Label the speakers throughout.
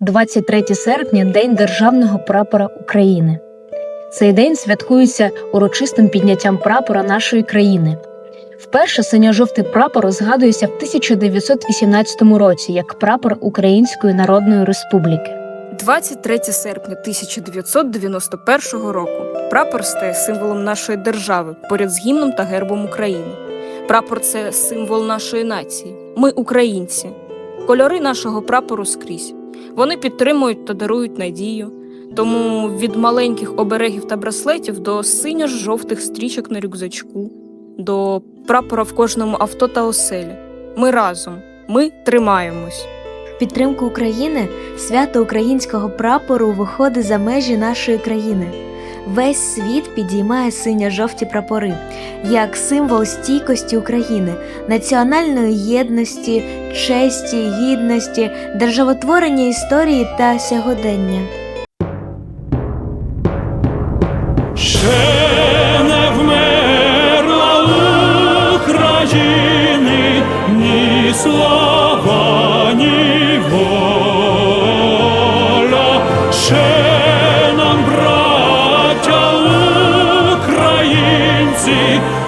Speaker 1: 23 серпня День Державного прапора України. Цей день святкується урочистим підняттям прапора нашої країни. Вперше синьо-жовтий прапор згадується в 1918 році як прапор Української Народної Республіки.
Speaker 2: 23 серпня 1991 року прапор стає символом нашої держави поряд з гімном та гербом України. Прапор це символ нашої нації. Ми українці. Кольори нашого прапору скрізь. Вони підтримують та дарують надію. Тому від маленьких оберегів та браслетів до синьо-жовтих стрічок на рюкзачку, до прапора в кожному авто та оселі. Ми разом. Ми тримаємось.
Speaker 3: Підтримку України свято українського прапору виходить за межі нашої країни. Весь світ підіймає синьо-жовті прапори як символ стійкості України, національної єдності, честі, гідності, державотворення історії та сьогодення.
Speaker 4: України ні слава,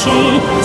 Speaker 4: свободу і